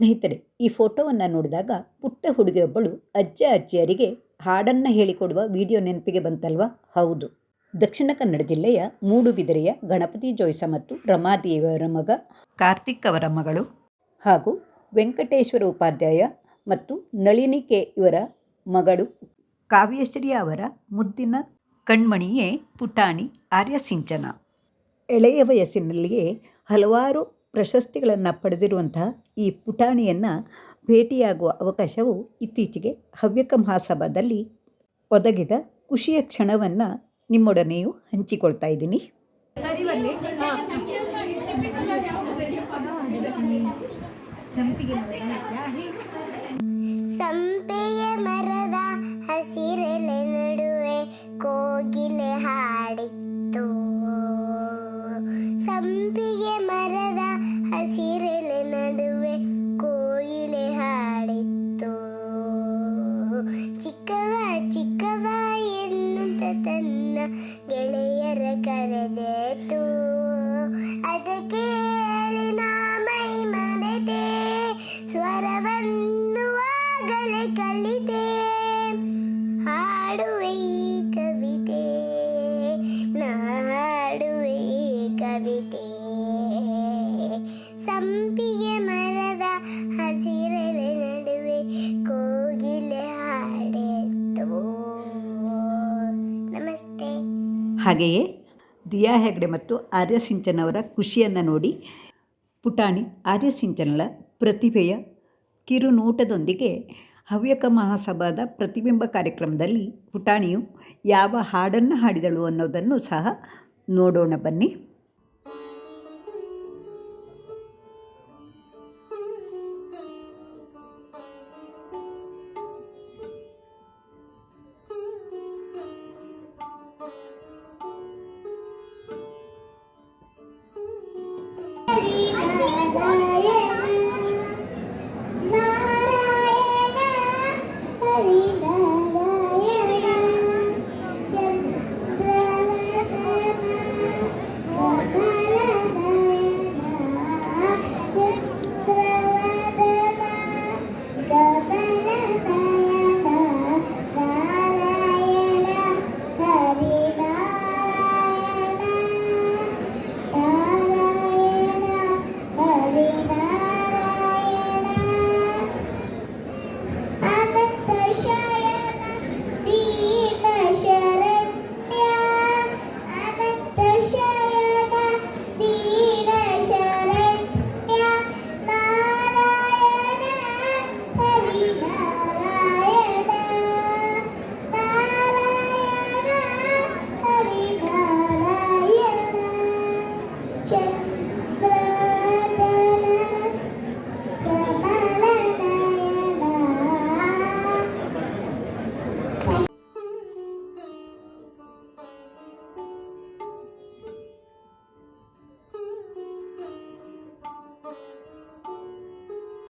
ಸ್ನೇಹಿತರೆ, ಈ ಫೋಟೋವನ್ನು ನೋಡಿದಾಗ ಪುಟ್ಟ ಹುಡುಗಿಯೊಬ್ಬಳು ಅಜ್ಜ ಅಜ್ಜಿಯರಿಗೆ ಹಾಡನ್ನು ಹೇಳಿಕೊಡುವ ವಿಡಿಯೋ ನೆನಪಿಗೆ ಬಂತಲ್ವಾ? ಹೌದು. ದಕ್ಷಿಣ ಕನ್ನಡ ಜಿಲ್ಲೆಯ ಮೂಡುಬಿದಿರೆಯ ಗಣಪತಿ ಜೋಯ್ಸ ಮತ್ತು ರಮಾದೇವಿಯವರ ಮಗ ಕಾರ್ತಿಕ್ ಅವರ ಮಗಳು ಹಾಗೂ ವೆಂಕಟೇಶ್ವರ ಉಪಾಧ್ಯಾಯ ಮತ್ತು ನಳಿನಿ ಕೆ ಇವರ ಮಗಳು ಕಾವ್ಯಶ್ರೀ ಅವರ ಮುದ್ದಿನ ಕಣ್ಮಣಿಯೇ ಪುಟಾಣಿ ಆರ್ಯ ಸಿಂಚನ. ಎಳೆಯ ವಯಸ್ಸಿನಲ್ಲಿಯೇ ಹಲವಾರು ಪ್ರಶಸ್ತಿಗಳನ್ನು ಪಡೆದಿರುವಂತಹ ಈ ಪುಟಾಣಿಯನ್ನು ಭೇಟಿಯಾಗುವ ಅವಕಾಶವು ಇತ್ತೀಚೆಗೆ ಹವ್ಯಕ ಮಹಾಸಭಾದಲ್ಲಿ ಒದಗಿದ ಖುಷಿಯ ಕ್ಷಣವನ್ನು ನಿಮ್ಮೊಡನೆಯೂ ಹಂಚಿಕೊಳ್ತಾ ಇದ್ದೀನಿ. ಸಂಪಿಗೆ ಗೆಳೆಯರ ಕರೆದೇತು. ಅದಕ್ಕೆ ಮೈ ಮರೆತೆ ಸ್ವರವನ್ನು ಆಗಲೇ ಕಲಿತೆ. ಹಾಡುವೆ ಕವಿತೆ. ನಾ ಹಾಡುವೆ ಕವಿತೆ. ಹಾಗೆಯೇ ದಿಯಾ ಹೆಗ್ಡೆ ಮತ್ತು ಆರ್ಯಸಿಂಚನ್ ಅವರ ಖುಷಿಯನ್ನು ನೋಡಿ ಪುಟಾಣಿ ಆರ್ಯ ಸಿಂಚನಳ ಪ್ರತಿಭೆಯ ಕಿರುನೋಟದೊಂದಿಗೆ ಹವ್ಯಕ ಮಹಾಸಭಾದ ಪ್ರತಿಬಿಂಬ ಕಾರ್ಯಕ್ರಮದಲ್ಲಿ ಪುಟಾಣಿಯು ಯಾವ ಹಾಡನ್ನು ಹಾಡಿದಳು ಅನ್ನೋದನ್ನು ಸಹ ನೋಡೋಣ ಬನ್ನಿ.